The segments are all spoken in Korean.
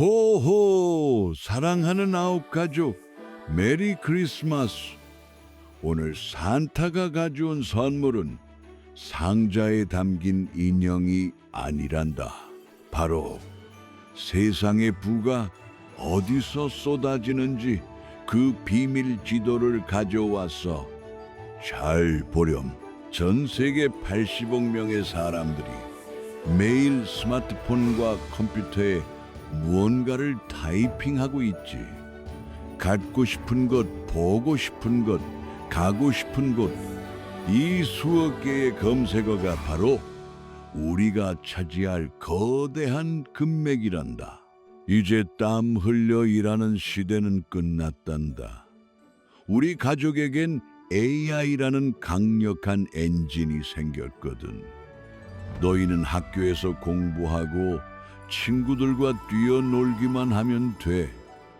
호호 사랑하는 아홉 가족 메리 크리스마스. 오늘 산타가 가져온 선물은 상자에 담긴 인형이 아니란다. 바로 세상의 부가 어디서 쏟아지는지 그 비밀 지도를 가져왔어 잘 보렴. 전 세계 80억 명의 사람들이 매일 스마트폰과 컴퓨터에 무언가를 타이핑하고 있지. 갖고 싶은 것, 보고 싶은 것, 가고 싶은 곳. 이 수억 개의 검색어가 바로 우리가 차지할 거대한 금맥이란다. 이제 땀 흘려 일하는 시대는 끝났단다. 우리 가족에겐 AI라는 강력한 엔진이 생겼거든. 너희는 학교에서 공부하고 친구들과 뛰어놀기만 하면 돼.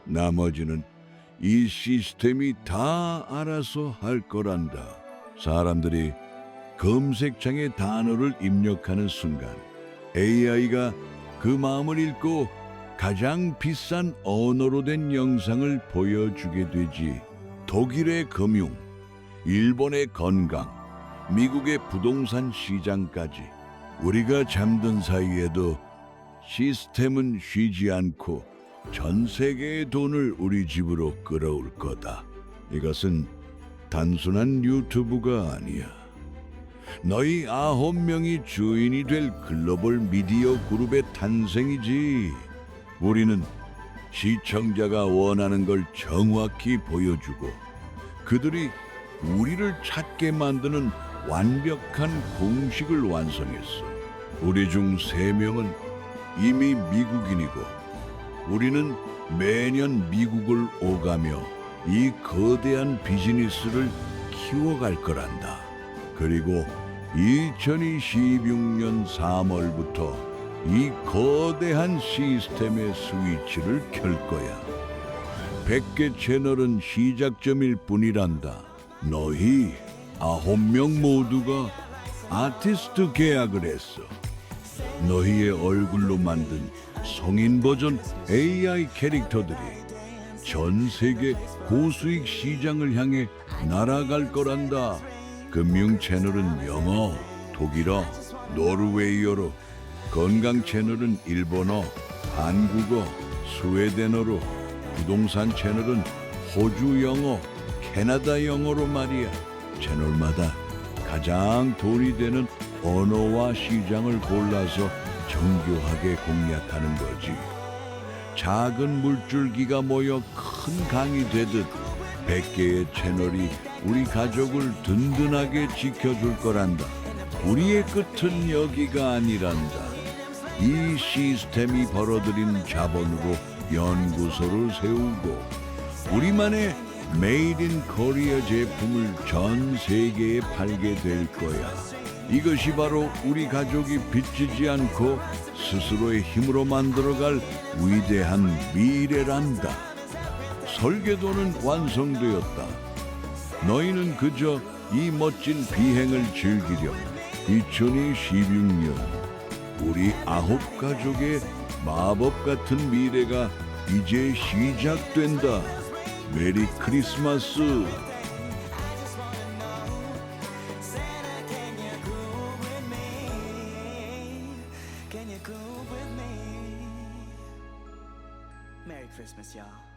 나머지는 이 시스템이 다 알아서 할 거란다. 사람들이 검색창에 단어를 입력하는 순간 AI가 그 마음을 읽고 가장 비싼 언어로 된 영상을 보여주게 되지. 독일의 금융, 일본의 건강, 미국의 부동산 시장까지 우리가 잠든 사이에도 시스템은 쉬지 않고 전 세계의 돈을 우리 집으로 끌어올 거다. 이것은 단순한 유튜브가 아니야. 너희 아홉 명이 주인이 될 글로벌 미디어 그룹의 탄생이지. 우리는 시청자가 원하는 걸 정확히 보여주고 그들이 우리를 찾게 만드는 완벽한 공식을 완성했어. 우리 중 세 명은 이미 미국인이고 우리는 매년 미국을 오가며 이 거대한 비즈니스를 키워갈 거란다. 그리고 2026년 3월부터 이 거대한 시스템의 스위치를 켤 거야. 100개 채널은 시작점일 뿐이란다. 너희 아홉 명 모두가 아티스트 계약을 했어. 너희의 얼굴로 만든 성인 버전 AI 캐릭터들이 전 세계 고수익 시장을 향해 날아갈 거란다. 금융 채널은 영어, 독일어, 노르웨이어로, 건강 채널은 일본어, 한국어, 스웨덴어로, 부동산 채널은 호주 영어, 캐나다 영어로 말이야. 채널마다 가장 돈이 되는 언어와 시장을 골라서 정교하게 공략하는 거지. 작은 물줄기가 모여 큰 강이 되듯 100개의 채널이 우리 가족을 든든하게 지켜줄 거란다. 우리의 끝은 여기가 아니란다. 이 시스템이 벌어들인 자본으로 연구소를 세우고 우리만의 메이드 인 코리아 제품을 전 세계에 팔게 될 거야. 이것이 바로 우리 가족이 빚지지 않고 스스로의 힘으로 만들어갈 위대한 미래란다. 설계도는 완성되었다. 너희는 그저 이 멋진 비행을 즐기렴. 2026년 우리 아홉 가족의 마법 같은 미래가 이제 시작된다. 메리 크리스마스. Merry Christmas, y'all.